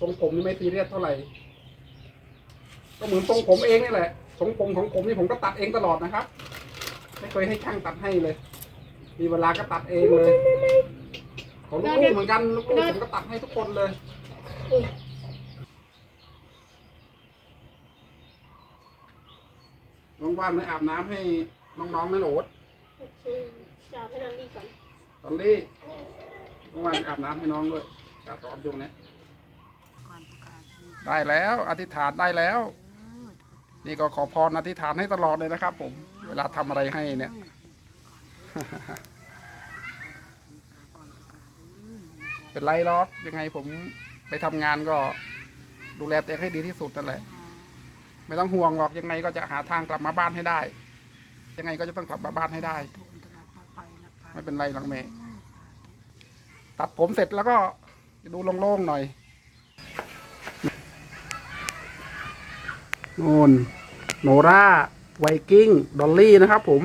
ทรงผมนี่ไม่ซีเรียสเท่าไหร่ ก็เหมือนทรงผมเองนี่แหละทรงผมของผมนี่ผมก็ตัดเองตลอดนะครับ ไม่เคยให้ช่างตัดให้เลย มีเวลาก็ตัดเองเลยของลูกๆเหมือนกันลูกๆผมก็ตัดให้ทุกคนเลยว่างๆเลยอาบน้ำให้น้องๆนั่นโอ๊ตโอเคจะเอาให้น้ำดีก่อนตอนนี้ว่างๆอาบน้ำให้น้องด้วยอากาศร้อนช่วงนี้ ได้แล้วอธิษฐานได้แล้ว นี่ก็ขอพรอธิษฐานให้ตลอดเลยนะครับ ผม เวลาทำอะไรให้เนี่ยเป็นไรหรอกยังไงผมไปทำงานก็ดูแลตัวเองให้ดีที่สุดนั่นแหละ ไม่ต้องห่วงหรอกยังไงก็จะหาทางกลับมาบ้านให้ได้ ยังไงก็จะต้องกลับมาบ้านให้ได้ ไม่เป็นไรหรอกแม่ตัดผมเสร็จแล้วก็ดูโล่งๆหน่อย นู่นโนราไวกิ้ง ดอลลี่นะครับผม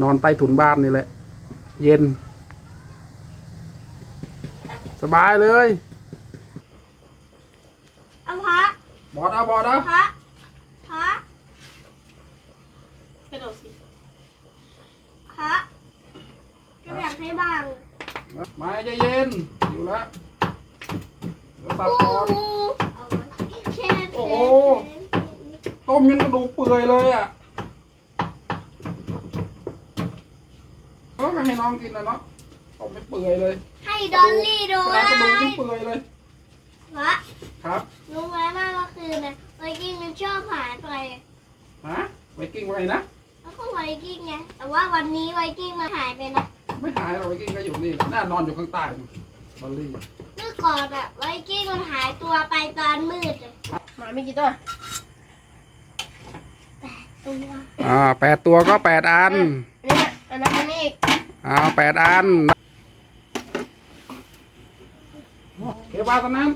นอนใต้ถุนบ้านนี่แหละ เย็น สบายเลยเอาพระบอดเอาบอดเอาพระพระกระโดดสิพระก็อยากให้บ้างมาใจเย็น อยู่แล้วเดี๋ยวตัดก่อนเอาไว้แช่ โอ้โหต้มยังกระดูกเปื่อยเลยอะเออไม่ให้น้องกินนะเนาะต้มไม่เปื่อยเลยให้ดอลลี่ดูกระนะดูกยังเปื่อยเลยพระครับรู้ไหมว่าเมื่อคืนน่ะไวกิ้งมันชอบหายไปฮะไวกิ้งไว้นะแล้วก็ไวกิ้งไงแต่ว่าวันนี้ไวกิ้งมันหายไปนะไม่หายหรอกไวกิ้งก็อยู่นี่แหละน่านอนอยู่ข้างใต้นู่นบอลลี่ เมื่อก่อนอะไวกิ้งมันหายตัวไปตอนมืดอะ หมาไม่กี่ตัวตัวอ่าแปดตัวก็แปดอัน อันนี้อันนั้นอันนี้อีกอ่าแปดอันเก็บวางตรงนั้น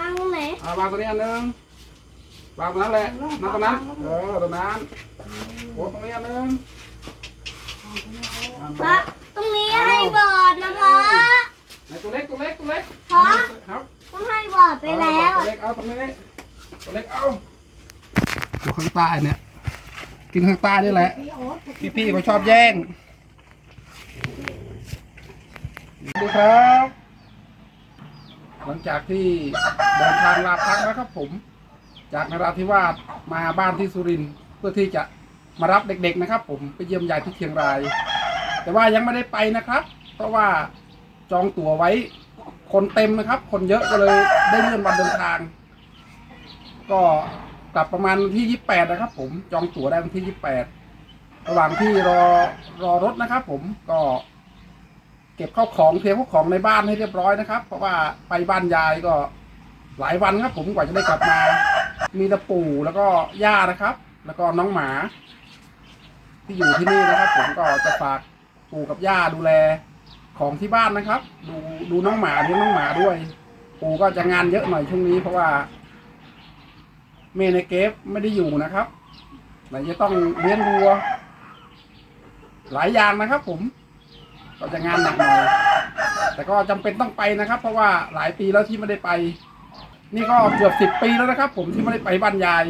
นั่งตรงไหนอ่าวางตรงนี้อันหนึงวางตรงนั้นแหละนั่งตรงนั้น เออตรงนั้นโอ้ตรงนี้อันหนึงพระตรงนี้ให้บอดนะพระไหนตัวเล็กตัวเล็กตัวเล็กพระครับต้องให้บอดไปแล้วตัวเล็กเอาตรงนี้ ตัวเล็กเอาอยู่ข้างใต้เนี่ย กินข้างใต้นี่แหละ พี่ๆเขาชอบแย่งสวัสดีครับ หลังจากที่เดินทางลาพักแล้วครับผม จากนราธิวาสมาบ้านที่สุรินทร์เพื่อที่จะมารับเด็กๆนะครับ ผมไปเยี่ยมยายที่เชียงราย แต่ว่ายังไม่ได้ไปนะครับ เพราะว่าจองตั๋วไว้คนเต็มนะครับ คนเยอะก็เลยได้เลื่อนวันเดินทาง ก็กลับประมาณวันที่ 28 นะครับ ผมจองตั๋วได้วันที่ 28 ระหว่างที่รอรอรถนะครับ ผมก็ เก็บข้าวของเทข้าวของในบ้านให้เรียบร้อยนะครับ เพราะว่าไปบ้านยายก็หลายวันครับผมกว่าจะได้กลับมา มีตะปู่แล้วก็ย่านะครับ แล้วก็น้องหมา ที่อยู่ที่นี่นะครับ ผมก็จะฝากปู่กับย่าดูแลของที่บ้านนะครับ ดูดูน้องหมาเลี้ยงน้องหมาด้วย ปู่ก็จะงานเยอะหน่อยช่วงนี้เพราะว่า เมในเกฟไม่ได้อยู่นะครับไหนจะต้องเลี้ยงวัว หลายอย่างนะครับผม ก็จะงานหนักหน่อยแต่ก็จำเป็นต้องไปนะครับ เพราะว่าหลายปีแล้วที่ไม่ได้ไป นี่ก็เกือบสิบปีแล้วนะครับ ผมที่ไม่ได้ไปบ้านยาย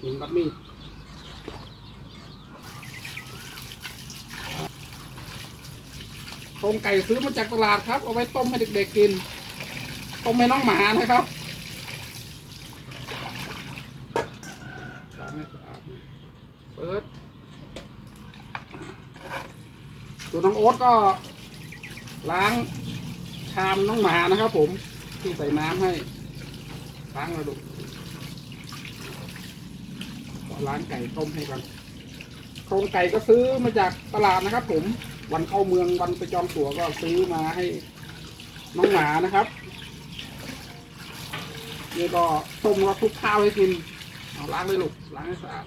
หินกับมีดต้มไก่ซื้อมาจากตลาดครับ เอาไว้ต้มให้เด็กๆกิน ต้มให้น้องหมานะครับสะอาดเปิดส่วน้องโอ๊ตก็ ล้างชามน้องหมานะครับ ผมที่ใส่น้ำให้ล้างเลยลูกล้างไก่ต้มให้กันโครงไก่ก็ซื้อมาจากตลาดนะครับ ผมวันเข้าเมืองวันไปจองตั๋วก็ซื้อมาให้น้องหมานะครับ นี่ก็ต้มก็คลุกข้าวให้กินเอาล้างเลยลูกล้างให้สะอาด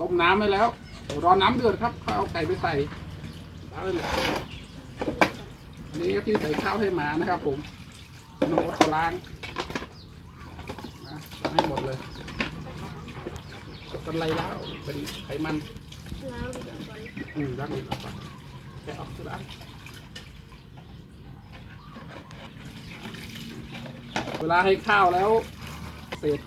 ต้มน้ำไปแล้วรอน้ำเดือดครับค่อยเอาไก่ไปใส่เอางเลยอันนี้ก็ที่ใส่ข้าวให้หมานะครับผม น้องโอ๊ตก็ล้างนะล้างให้หมดเลยเป็นไรแล้วเป็นไขมันอืมล้างอีกแล้วก่อนแกะออกล้าเวลาให้ข้าวแล้วเศษ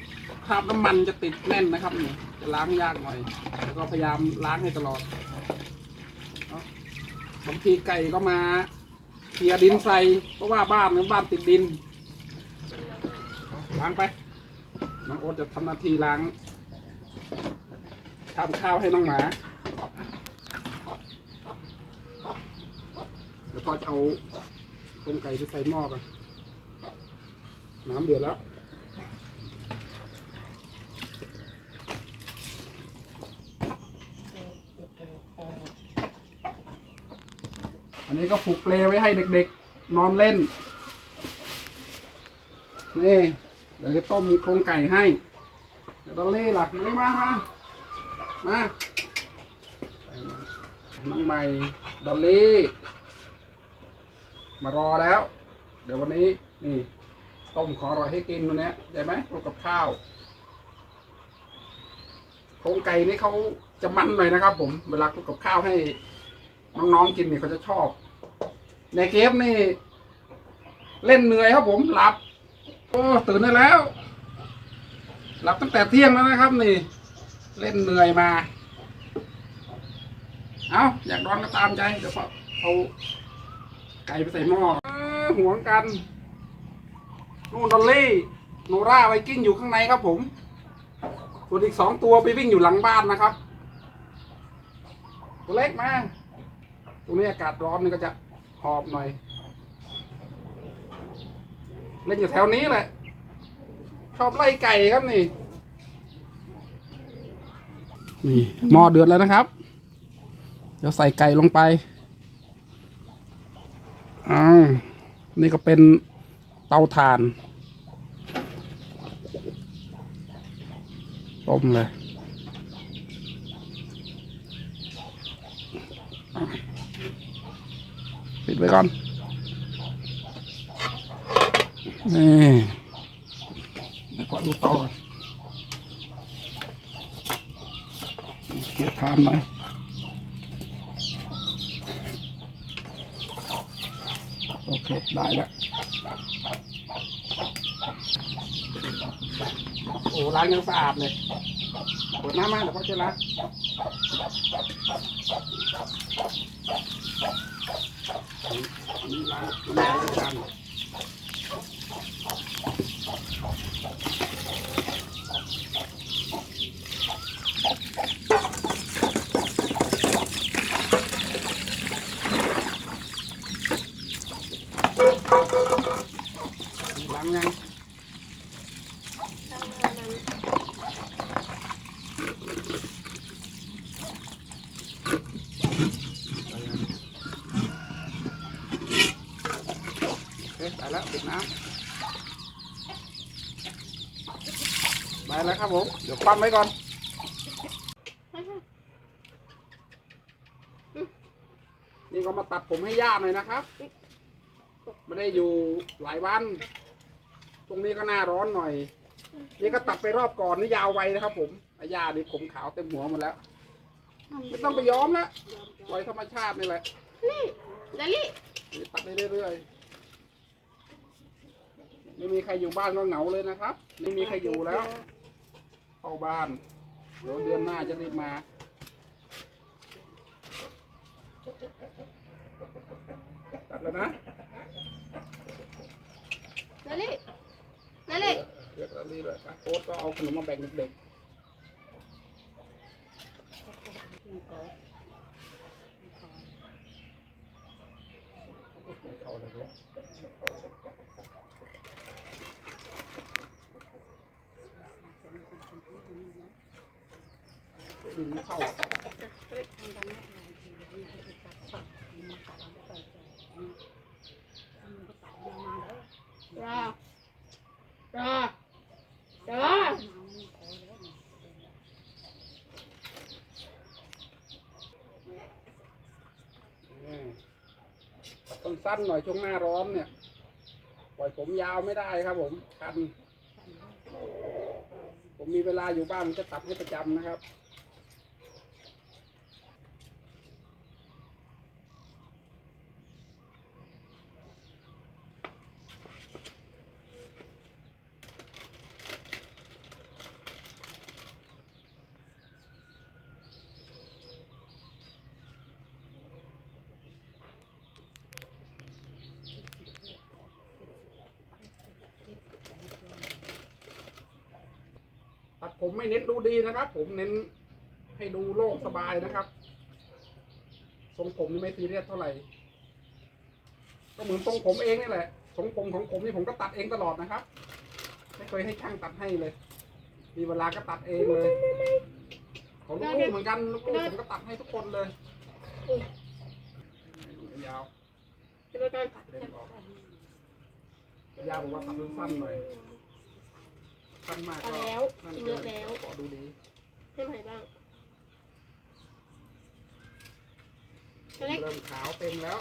คราบน้ำมันจะติดแน่นนะครับนี่จะล้างยากหน่อย แล้วก็พยายามล้างให้ตลอดบางทีไก่ก็มา ลียดินใส่เพราะว่าบ้านเนี่ยบ้านติดดินล้างไปน้องโอ๊ตจะทำหน้าที่ล้างทำข้าวให้น้องหมา แล้วก็จะเอาต้มไก่ไปใส่หม้อกันน้ำเดือดแล้ว อันนี้ก็ผูกเปลไว้ให้เด็กๆ นอนเล่น นี่เดี๋ยวจะต้มโครงไก่ให้เดี๋ยวต้องเล่หลักไม่มามามาน้องใหม่ดอลลี่ มารอแล้ว เดี๋ยววันนี้ นี่ ต้มขออร่อยให้กินตัวนี้ได้ไหมรวมกับข้าวโครงไก่นี่เขาจะมันหน่อยนะครับผม เวลาคลุกกับข้าวให้ น้องๆกินนี่เขาจะชอบ ในเกมนี่ เล่นเหนื่อยครับผมหลับโอ้ตื่นได้แล้ว หลับตั้งแต่เที่ยงแล้วนะครับ นี่ เล่นเหนื่อยมา เอาอยากนอนก็ตามใจเดี๋ยวเอาไก่ไปใส่หม้ออห่วงกันนู่นดอลลี่โนราไวกิ้งอยู่ข้างในครับผมส่วนอีกสองตัวไปวิ่งอยู่หลังบ้านนะครับ ตัวเล็กมาต รงนี้อากาศร้อนนี่ก็จะหอบหน่อย เล่นอยู่แถวนี้แหละ ชอบไล่ไก่ครับนี่ นี่หม้อเดือดแล้วนะครับ เดี๋ยวใส่ไก่ลงไปอ้าวนี่ก็เป็นเตาถ่าน ต้มเลยอะปิด ไว้ก่อนนี่เดี๋ยวก่อนดูเตาก่อเกี่ยวทานหน่อยโอเค ได้แล้วโอ้ล้างยังสะอาดเลยเปิดน้ำมาเดี๋ยวพ่อจะล้าง อันนี้ล้างล้างจานล้างยัง โอเคได้แล้วปิดน้ำได้แล้วครับผม เดี๋ยวคว่ำไว้ก่อน นี่ก็มาตัดผมให้ย่าหน่อยนะครับ ไม่ได้อยู่หลายวัน ตรงนี้ก็หน้าร้อนหน่อย นี่ก็ตัดไปรอบก่อนนี่ยาวไวนะครับ ผมอาย่านี่ผมขาวเต็มหัวหมดแล้ว ไม่ต้องไปย้อมแล้วปล่อยธรรมชาตินี่แหละนี่ดอลลี่นี่ตัดได้เรื่อยๆไม่มีใครอยู่บ้านก็เหงาเลยนะครับ ไม่มีใครอยู่แล้ว เข้าบ้านเดี๋ยวเดือนหน้าจะรีบมา ตัดแล้วนะดอลลี่ดอลลี่เดี๋ยวรีบเลยอะโอ๊ตก็เอาขนมมาแบ่งเด็กๆ ดึงเข้าจ้าจ้าจ้าต้นสั้นหน่อยช่วงหน้าร้อนเนี่ย ปล่อยผมยาวไม่ได้ครับผมคันผมมีเวลาอยู่บ้านจะตัดให้ประจำนะครับ ไม่เน้นดูดีนะครับ ผมเน้นให้ดูโล่งสบายนะครับ ทรงผมนี่ไม่ซีเรียสเท่าไหร่ ก็เหมือนทรงผมเองนี่แหละ ทรงผมของผมนี่ผมก็ตัดเองตลอดนะครับ ไม่เคยให้ช่างตัดให้เลย มีเวลาก็ตัดเองเลย ของลูกๆเหมือนกันลูกๆผมก็ตัดให้ทุกคนเลยยาวจะไปกันเล่นออกยาวผมว่าตัดสั้นๆหน่อย สั้นมากเอาก็แล้วนั่นกินเกิเยอะแล้วขอดูดีให้ใหม่บ้างตัวเล็กเริ่มขาวเต็มแล้ว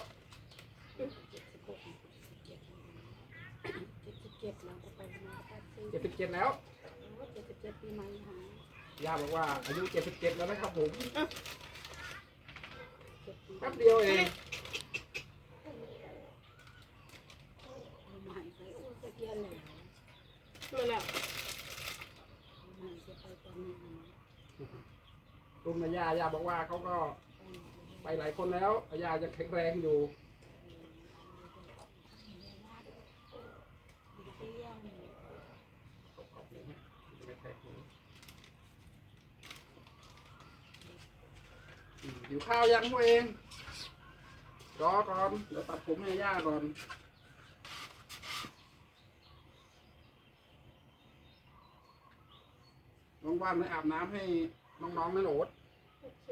เจ็ดสิบเจ็ดเราก็ไปมาแปดสิบเจ็ดสิบเจ็ดแล้ว เจ็ดสิบเจ็ดปีใหม่หายย่าบอกว่าอายุเจ็ดสิบเจ็ดแล้วนะครับผมเจ็ดปีแป๊บเดียวเองใหม่ไปโอ้จะเกียนเลยมาแล้วใหม่ รุ่นนย่ายาบอกว่าเขาก็ไปหลายคนแล้วยายังแข็งแรงอยู่เที่ยงหิวข้าวยังตัวเองรอก่อนเดี๋ยวตัดผมให้ย่าก่อน น้องว่านไปอาบน้ำให้น้องๆนั่นโอ๊ตโอเค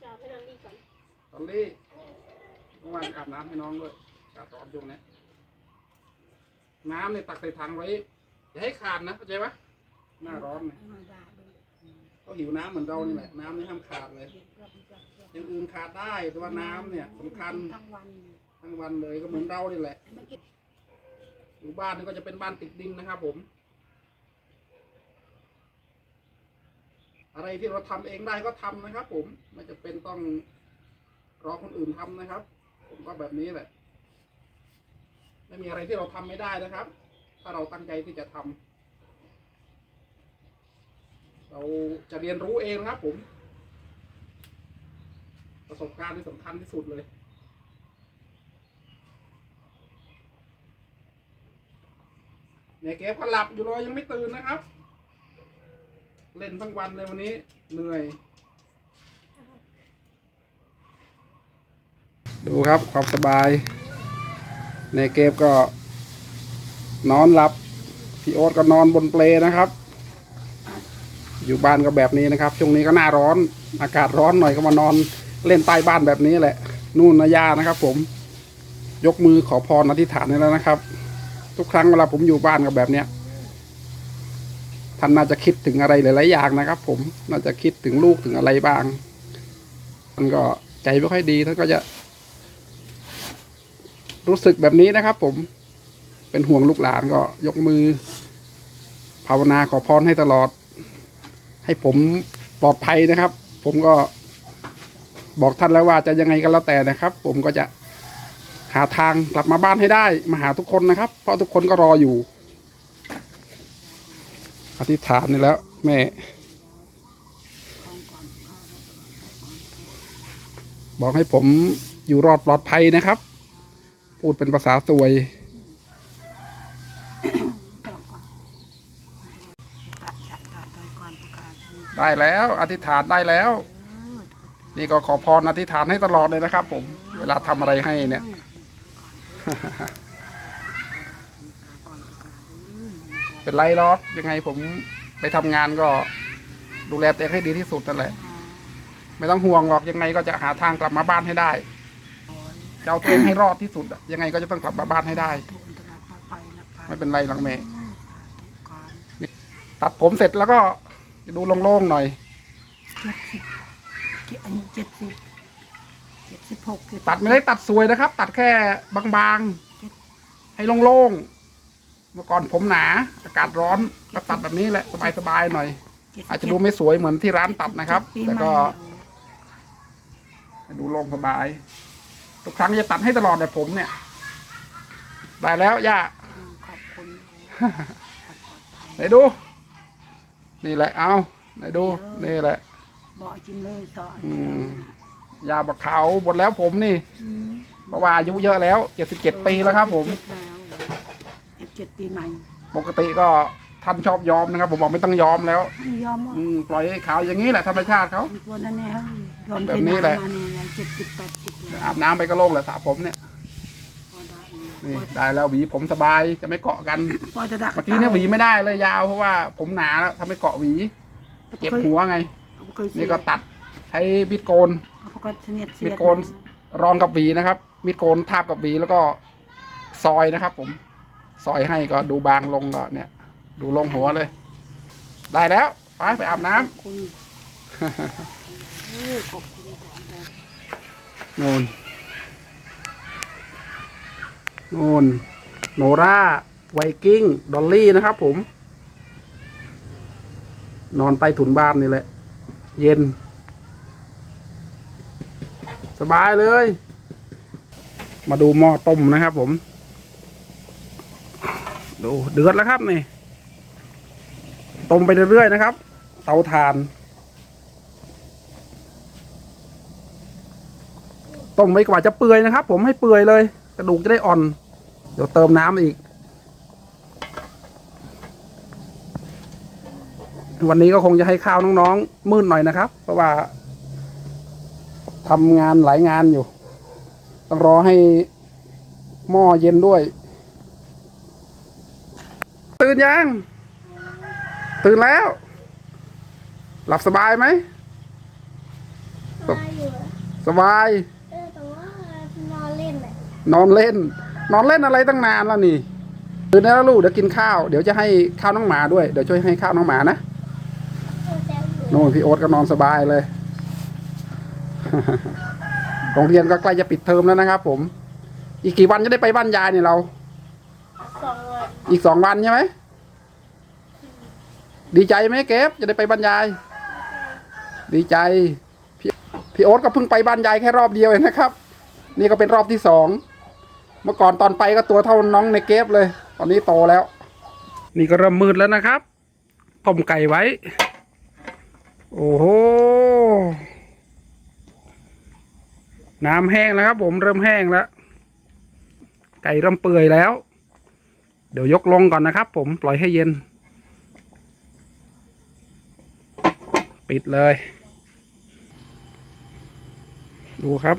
จะเอาให้นันดีก่อนตอนนี้น้องว่านอาบน้ำให้น้องด้วยอากาศร้อนช่วงนี้น้ำเนี่ยตักใส่ถังไว้ อย่าให้ขาดนะเข้าใจปะหน้าร้อนเนี่ยไม่ได้เลยก็หิวน้ำเหมือนเรานี่แหละน้ำนี่ห้ามขาดเลยเก็บรับรับรับอย่างอื่นขาดได้แต่ว่าน้ำเนี่ยสำคัญทั้งวันทั้งวันเลยก็เหมือนเรานี่แหละไม่กินอยู่บ้านนี่ก็จะเป็นบ้านติดดินนะครับผม อะไรที่เราทำเองได้ก็ทำนะครับ ผมไม่จะเป็นต้องรอคนอื่นทำนะครับ ผมก็แบบนี้แหละ ไม่มีอะไรที่เราทำไม่ได้นะครับ ถ้าเราตั้งใจที่จะทำเราจะเรียนรู้เองนะครับ ผม ประสบการณ์ที่สำคัญที่สุดเลยเนี่ยเก็บก็หลับอยู่เลยยังไม่ตื่นนะครับ เล่นทั้งวันเลยวันนี้ เหนื่อย ดูครับความสบาย ในเกมก็ นอนหลับ พี่โอ๊ตก็นอนบนเปลนะครับ อยู่บ้านก็แบบนี้นะครับ ช่วงนี้ก็หน้าร้อน อากาศร้อนหน่อยก็มานอนเล่นใต้บ้านแบบนี้แหละ นู่นนะย่านะครับผม ยกมือขอพรอธิษฐานนี่แล้วนะครับ ทุกครั้งเวลาผมอยู่บ้านกับแบบเนี้ย ท่านน่าจะคิดถึงอะไรหลายๆอย่างนะครับ ผมน่าจะคิดถึงลูกถึงอะไรบ้างท่านก็ใจไม่ค่อยดีท่านก็จะรู้สึกแบบนี้นะครับ ผมเป็นห่วงลูกหลานก็ยกมือ ภาวนาขอพรให้ตลอด ให้ผมปลอดภัยนะครับ ผมก็บอกท่านแล้วว่าจะยังไงก็แล้วแต่นะครับ ผมก็จะหาทางกลับมาบ้านให้ได้ มาหาทุกคนนะครับ เพราะทุกคนก็รออยู่ อธิษฐานนี่แล้ว แม่บอกให้ผมอยู่รอดปลอดภัยนะครับ พูดเป็นภาษาสวย ได้แล้ว อธิษฐานได้แล้ว นี่ก็ขอพรอธิษฐานให้ตลอดเลยนะครับ ผม เวลาทำอะไรให้เนี่ย เป็นไรหรอกยังไงผมไปทำงานก็ดูแลตัวเองให้ดีที่สุดนั่นแหละ ไม่ต้องห่วงหรอกยังไงก็จะหาทางกลับมาบ้านให้ได้จะเอาตัวเองให้รอดที่สุดอะยังไงก็จะต้องกลับมาบ้านให้ได้ทุกอันตรายปลอดภัยนะคไม่เป็นไรหรอกแม่ก่อนตัดผมเสร็จแล้วก็ดูโล่งๆหน่อยเจ็ดสิบเจ็ดอันนี้เจ็ดสิบเจ็ดจ็ดสิบหกเจ็ตัดไม่ได้ตัดสวยนะครับ ตัดแค่บางๆให้โล่งๆ เมื่อก่อนผมหนา อากาศร้อนก็ตัดแบบนี้แหละสบายๆหน่อยเจ็สิบอาจจะดูไม่สวยเหมือนที่ร้านตัดนะครับปีแต่ใหม่ก็ให้ดูโล่งสบาย ทุกครั้งจะตัดให้ตลอดแต่ผมเนี่ย ได้แล้วย่าอืมขอบคุณไหนดู นี่แหละ เอาไหนดู นี่แหละบอกจริงเลยสอนอืมยาบักเขาหมดแล้วผมนี่อืมเพราะว่าอายุเยอะแล้วเจ็ดสิบเจ็ดปีแล้วครับผม เจ็ดเจ็ดปีใหม่ปกติก็ท่านชอบยอมนะครับ ผมบอกไม่ต้องยอมแล้วไม่ยอมว่าอืมปล่อยให้ขาวอย่างนี้แหละธรรมชาติเขา ตัวนั้นเนี่ยยอมแบบนี้แหละมาเนี่ยเจ็ดสิบแปดสิบแล้วอาบน้ำไปก็โล่งแหละสระผมเนี่ยพอได้นี่ได้แล้วหวีผมสบายจะไม่เกาะกันพอจะดักเมื่อกี้เนี่ยหวีไม่ได้เลยยาวเพราะว่าผมหนาแล้วทำให้เกาะหวีเจ็บหัวไง เคยเสียนี่ก็ตัดใช้มีดโกนเขาก็เสียดเสีมียดดโกนรองกับหวีนะครับ มีดโกนทาบกับหวีแล้วก็ซอยนะครับ ผม ซอยให้ก็ดูบางลงก็เนี่ย ดูลงหัวเลย ได้แล้วไปไปอาบน้ำขอบคุณเออขอบคุณก่อนเลยนูนนูนโนราไวกิ้ง ดอลลี่นะครับผม นอนใต้ถุนบ้านนี่แหละ เย็น สบายเลย มาดูหม้อต้มนะครับผม ดูเดือดแล้วครับนี่ต้มไปเรื่อยๆนะครับ เตาถ่าน ต้มไว้กว่าจะเปื่อยนะครับ ผมให้เปื่อยเลย กระดูกจะได้อ่อน เดี๋ยวเติมน้ำอีก วันนี้ก็คงจะให้ข้าวน้องๆมืดหน่อยนะครับ เพราะว่าทำงานหลายงานอยู่ ต้องรอให้หม้อเย็นด้วย ตื่นยัง ตื่นแล้ว หลับสบายไหม สบายอยู่อะสบายเออแต่ว่านอนเล่นแหละนอนเล่น นอนเล่นอะไรตั้งนานแล้วนี่ตื่นได้แล้วลูกเดี๋ยวกินข้าวเดี๋ยวจะให้ข้าวน้องหมาด้วยเดี๋ยวช่วยให้ข้าวน้องหมานะเออแซวอยู่โน่นพี่โอ๊ตก็นอนสบายเลยโรงเรียนก็ใกล้จะปิดเทอมแล้วนะครับผม อีกกี่วันจะได้ไปบ้านยายเนี่ยเราส อีกสองวันใช่ไหม ดีใจไหมเก็บจะได้ไปบ้านยาย ดีใจ พี่พี่โอ๊ตก็เพิ่งไปบ้านยายแค่รอบเดียวเองนะครับ นี่ก็เป็นรอบที่สอง เมื่อก่อนตอนไปก็ตัวเท่าน้องในเก็บเลย ตอนนี้โตแล้ว นี่ก็เริ่มมืดแล้วนะครับ ต้มไก่ไว้ โอ้โห น้ำแห้งแล้วครับ ผมเริ่มแห้งแล้ว ไก่เริ่มเปื่อยแล้ว เดี๋ยวยกลงก่อนนะครับผมปล่อยให้เย็น ปิดเลย ดูครับ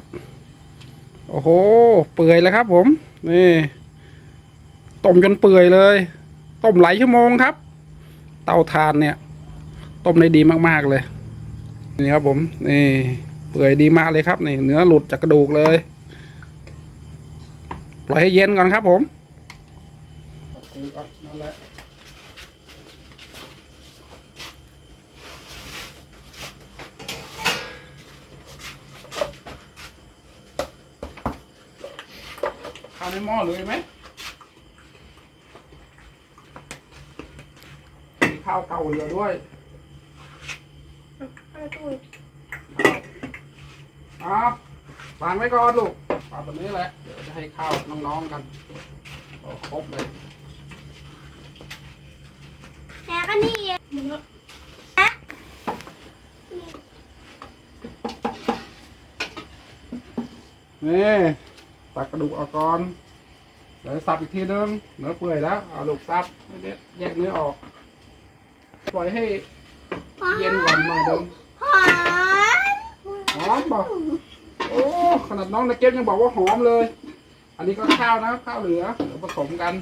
โอ้โห เปื่อยแล้วครับผม นี่ต้มจนเปื่อยเลย ต้มหลายชั่วโมงครับ เตาถ่านเนี่ย ต้มได้ดีมากๆเลย นี่ครับผม นี่ เปื่อยดีมากเลยครับ นี่ เนื้อหลุดจากกระดูกเลย ปล่อยให้เย็นก่อนครับผม ข้าวในหม้อเลยไหมมีข้าวเก่าเหลือด้วยเอาตู้ครับวางไว้ก่อนลูกวางแบบนี้แหละ เดี๋ยวจะให้ข้าวน้องๆกันโอ้ครบเลย แล้ก็ นี่ไงนี่ตักกระดูกออกก่อนเดี๋ยวสับอีกทีนึงเนื้อเปื่อยแล้วเอาลูกซับไม่ได้แยกเนื้อออก ปล่อยให้เย็นก่อนหน่อยเดิมหอมหอมบอกโอ้ขนาดน้องในเก็บยังบอกว่าหอมเลย อันนี้ก็ข้าวนะข้าวเหลือเดี๋ยวผสมกัน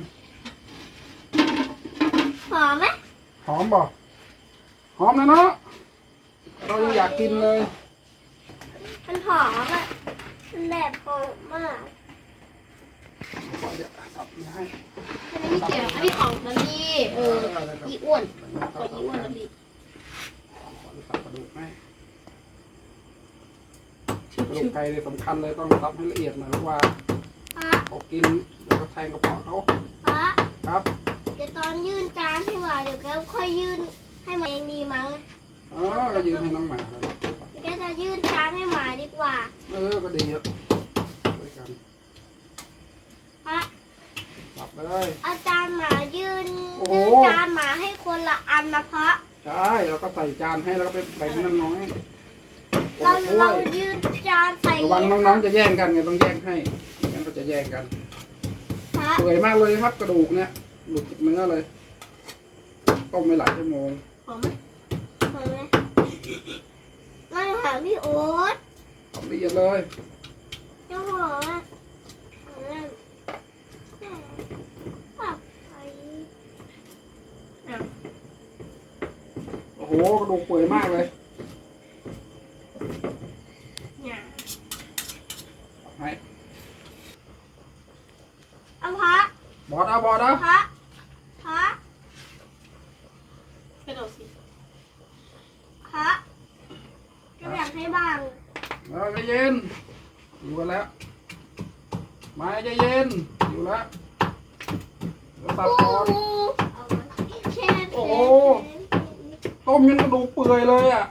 หอมไหมหอมบอก หอมนะเนาะเรายังอยากกินเลย มันหอมอะมันแบบหอมมากเดี๋ยวสับให้ไม่เกี่ยวอันนี้ของนันนี่เอออีอ้วนของอีอ้วนนันนี่สับกระดูกให้กระดูกไก่เนี่ยสำคัญเลยต้องซับให้ละเอียดหน่อยเพราะว่าพระเขากินแล้วก็แทงกระเพาะเขาพระครับ เดี๋ยวตอนยื่นจานให้หมาเดี๋ยวแกค่อยยื่น ให้หมาเองดีมั้งอ๋อก็ยืนให้น้องหมาเลยแกจะยื่นจานให้หมาดีกว่า เออ ก็ดีครับด้วยกันพระซับเลย อาจารย์หมายื่นโอ้โห ยื่นจานหมาให้คนละอันนะพระใช่แล้วก็ใส่จานให้แล้วก็ไปแบ่งให้น้องๆคนเราละถ้วเรายยื่นจานใส่ระวังน้องๆจะแย่งกันไงต้องแย่งให้ไม่งั้นก็จะแย่งกันพระเปื่อยมากเลยครับกระดูกเนี่ยหลุดจากเนื้อเลยต้มไปหลายชั่วโมง ผมผมเลยนั่งหาพี่โอ๊ตทำละเอียดเลยเจ้าหัวผมเลยปรับไปโอ้โหกระดูกเปื่อยมากเลยเนี่ยให้เอาพระบอดเอาบอดเอาพระพระ กระโดดสิพระก็อยากให้บ้างเออใจเย็น อยู่กันแล้วมาใจเย็น อยู่แล้วเดี๋ยวตัดโอ้ก่อนโหแช่โอ้โหต้มยันกระดูกเปื่อยเลยอะ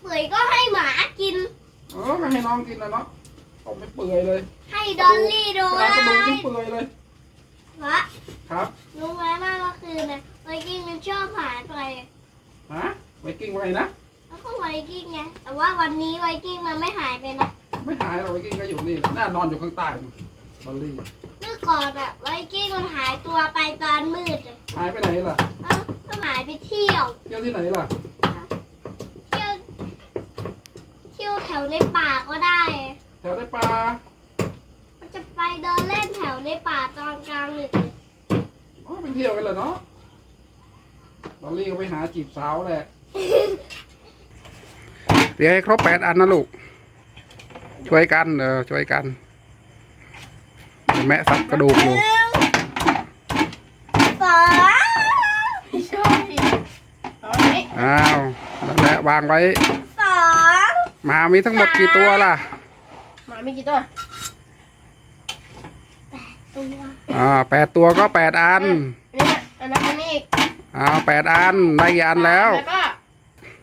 เปื่อยก็ให้หมากิน เออไม่ให้น้องกินนะเนาะต้มไม่เปื่อยเลย ให้ดอลลี่ดูกระได้ดูกยังเปื่อยเลย พระครับรู้ไหมว่าเมื่อคืนน่ะไวกิ้งมันชอบหายไปฮะไวกิ้งไว้นะแล้วก็ไวกิ้งไงแต่ว่าวันนี้ไวกิ้งมันไม่หายไปนะไม่หายหรอกไวกิ้งก็อยู่นี่แหละน่านอนอยู่ข้างใต้นู่นบอลลี่เมื่อก่อนอะไวกิ้งมันหายตัวไปตอนมืดอะหายไปไหนล่ะเอ้าก็หายไปเที่ยวเที่ยวที่ไหนล่ะเที่ยวเที่ยวแถวในป่าก็ได้ แถวในป่ามันจะไป เดินเล่นแถวในป่าตอนกลางดึกอ๋อไปเที่ยวกันเลยเนาะบอลลี่ก็ไปหาจีบสาวแหละ เดี๋ยวให้ครบแปดอันนะลูก ช่วยกันเออช่วยกันเดี๋ยวแม่สับกระดูกอยู่หนึ่งสองไม่ชอบสิเอาไว้อ้าวนั่นแหละวางไว้สองหมามีทั้งหมดกี่ตัวล่ะหมามีกี่ตัว ตัวอ่าแปดตัวก็แปดอันอันนี้อันนั้นอันนี้อีกอ้าวแปดอันได้กี่อันแล้ว แล้วก็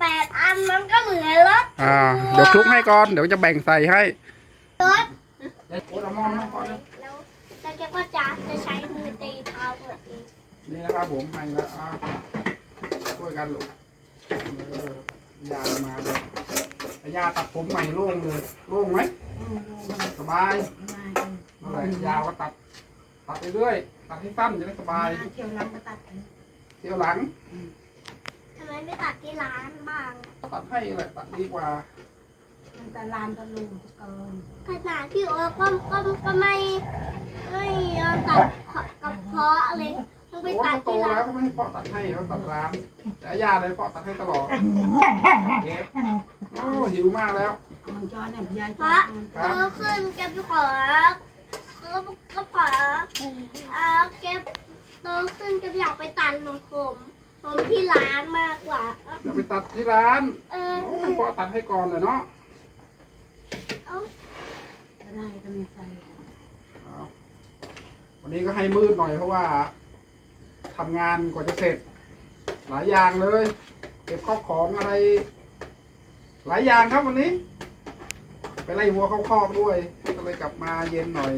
แปดอันมันก็เหมือนรถอ่า เดี๋ยวคลุกให้ก่อน เดี๋ยวจะแบ่งใส่ให้รถโอ้ยมองนะก่อนเลยแล้วแล้วแกก็จะจะใช้มือตีเท้าตัวเองนี่นะครับผมให้แล้วอ่าช่วยกันลูกเออยามาเลยยาตัดผมใหม่โล่งเลยโล่งไหมสบายนั่นแหละยาวก็ตัด ตัดไปเรื่อยตัดให้สั้นจะได้สบายเที่ยวหลังก็ตัดเที่ยวหลังทำไมไม่ตัดที่ร้านบ้างตัดให้แหละตัดดีกว่ามันตะลานตะลุงตะเกินขนาดพี่โอ๊ตก็ก็ก็ไม่ไม่ยอมตัดกับเพาะเลยต้องไปโอ้ตัดเขาโตที่ร้าแล้วนเขาไม่ให้พ่อตัดให้เขาตัดร้านแต่ยาเลยพ่อตัดให้ตลอดเก็บโอ้หิวมากแล้วมันจอเนี่ยยายเพราะเออขึ้นแกไปขอ ก็ก็ขอเอาแกโตขึ้นแกอยากไปตัดของผมผมที่ร้านมากกว่า จะไปตัดที่ร้านเออให้พ่อตัดให้ก่อนเลยเนาะเอาจะได้ก็ม่ใส่เอาวันนี้ก็ให้มืดหน่อยเพราะว่าทำงานกว่าจะเสร็จ หลายอย่างเลย เก็บข้าวของอะไร หลายอย่างครับวันนี้ ไปไล่วัวเข้าคอกด้วย ก็เลยกลับมาเย็นหน่อย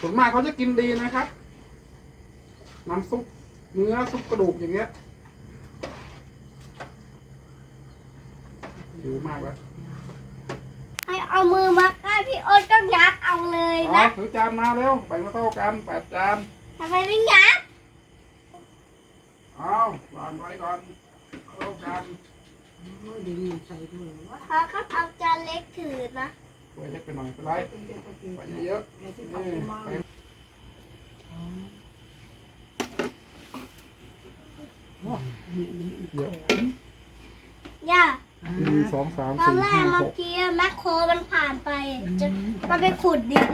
ส่วนมากเขาจะกินดีนะครับ น้ำซุปเนื้อซุปกระดูกอย่างเงี้ยหิวมากแล้ว ให้เอามือมาใกล้พี่โอ๊ตก็ยัดเอาเลย อ๋อ นะ ถือจานมาเร็วแบ่งมาเท่ากันแปดจานทำไมไม่ยัดเอาวางไว้ก่อนเท่ากันโอ้ยดีใส่ด้วยวะเพราะเขาเอาจานเล็กถือนะช่วยเล็กไปหน่อยเป็นไรเป็นเด็กก็กินไปเยอะในที่ๆเขานี่มองไปเดี๋ยวย่าหนึ่งสองสามตอนสี่แรกห้าเมื่หอก กี้แมคโครมันผ่านไปจะมันไปขุดดิน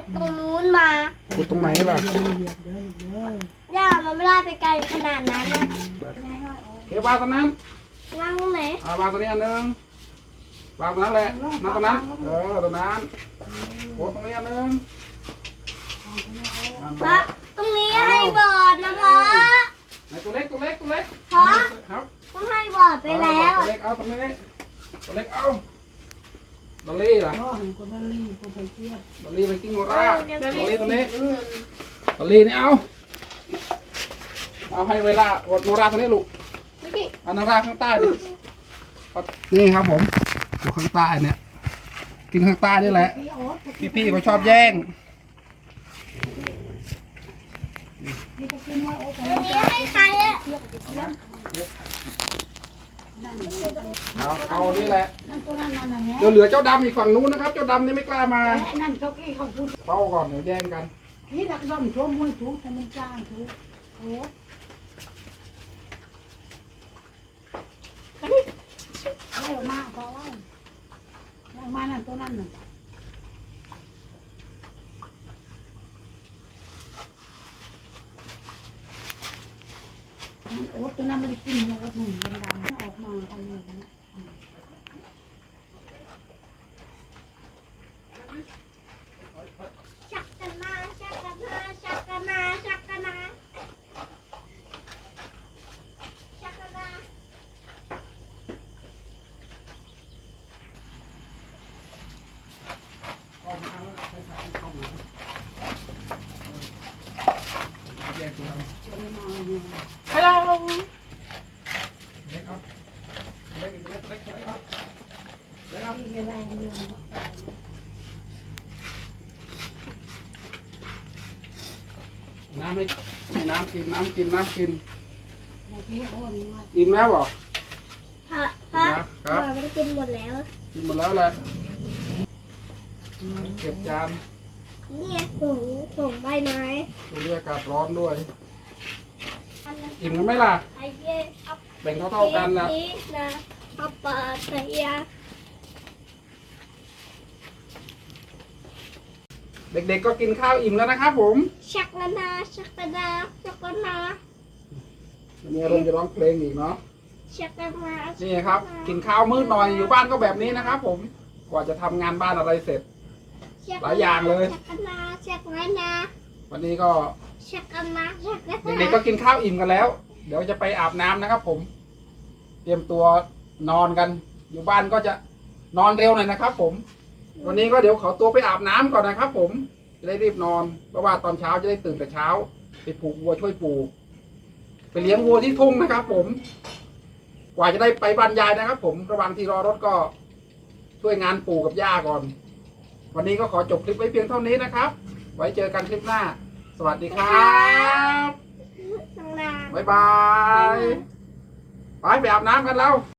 ตรงตรงนู้นมาขุดตรงไหนล่ะย่ามันไม่ได้ไปไกลขนาดนั้นนะเดี๋ยววางตรงนั้นวางตรงไหนอ่าวางตรงนี้อันหนึงวางตรงนั้นแหละนั่งตรงนั้นเออตรงนั้นโอ้ตรงนี้อันหนึงพระตรงนี้ให้บอดนะพ่อไหนตัวเล็กตัวเล็กตัวเล็กพอครับต้องให้บอดไปแล้ว ตัวเล็กเอาตรงนี้ตัวเล็กเอา ดอลลี่ล่ะพ่อเห็นคนนั้นรีบคนไปเที่ยวดอลลี่ไปกินโมราเดี๋ยวดอลลี่ตัวนี้ดอลลี่นี่เอา เอาให้เวลาอดโมราตัวนี้ลูกนี่เอานาราข้างใต้ดิเอานี่ครับผมอยู่ข้างใต้เนี่ย กินข้างใต้นี่แหละ พี่โอ๊ตพี่ๆเขาชอบแย่งพี่จะกินว่าโอ๊ตอันนี้ให้ใครอะ เอาเอานี่แหละนั่นตัวนั้นนั่นน่ะแม่เดี๋ยวเหลือเจ้าดำอีกฝั่งนู้นนะครับ เจ้าดำนี่ไม่กล้ามานั่นเขากี้เขาพูดเฝ้าก่อนเดี๋ยวแย่งกันนี่รักย่อมชั่วมวยถูกแต่มันจ้างถูกโอ๊ตไล่ออกมาพอไล่ไล่ออกมานั่นตัวนั้นน่ะ โอ๊ตตัวนั้นไม่ได้กินโอ๊ตหนึ่งดำๆออกมาทำอย่างนี้ชักกันมาชักกันมาชักกันมาชักกันมา แย่งตัวดำ ฮัลโหล เล็กเอาเล็กเล็กเล็กเล็กเอาเล็กเอาน้ำให้ให้น้ำ กินน้ำกินน้ำกินอิ่มแล้วเหรอพระพระครับพ่อไม่ได้กินหมดแล้วกินหมดแล้วแหละเก็บจานเนี่ยผงผงใบไม้ดูเรียอากาศร้อนด้วยอิ่มกันไหมล่ะไอ้เย้เอาแบ่งเท่าๆกันนะนี่นะเอาปลาใส่ยา เด็กๆก็กินข้าวอิ่มแล้วนะครับผม ชักกันนาชักกันนาชักกันนามีอารมณ์จะร้องเพลงอีกเนาะ ชักกันนานี่ครับ กินข้าวมืดหน่อยอยู่บ้านก็แบบนี้นะครับผม กว่าจะทำงานบ้านอะไรเสร็จหลายอย่างเลย ชักกันนาชักกันนาวันนี้ก็ชักกันนาชักกันนาเด็กๆก็กินข้าวอิ่มกันแล้ว เดี๋ยวจะไปอาบน้ำนะครับผม เตรียมตัวนอนกัน อยู่บ้านก็จะนอนเร็วหน่อยนะครับผม วันนี้ก็เดี๋ยวขอตัวไปอาบน้ำก่อนนะครับ ผมจะได้รีบนอนเพราะว่าตอนเช้าจะได้ตื่นแต่เช้าไปผูกวัวช่วยปู่ไปเลี้ยงวัวที่ทุ่งนะครับ ผม กว่าจะได้ไปบ้านยายนะครับ ผมระหว่างที่รอรถก็ช่วยงานปู่กับย่าก่อน วันนี้ก็ขอจบคลิปไว้เพียงเท่านี้นะครับ ไว้เจอกันคลิปหน้า สวัสดีครับข้างหน้าบ๊ายบายไปไปอาบน้ำกันแล้ว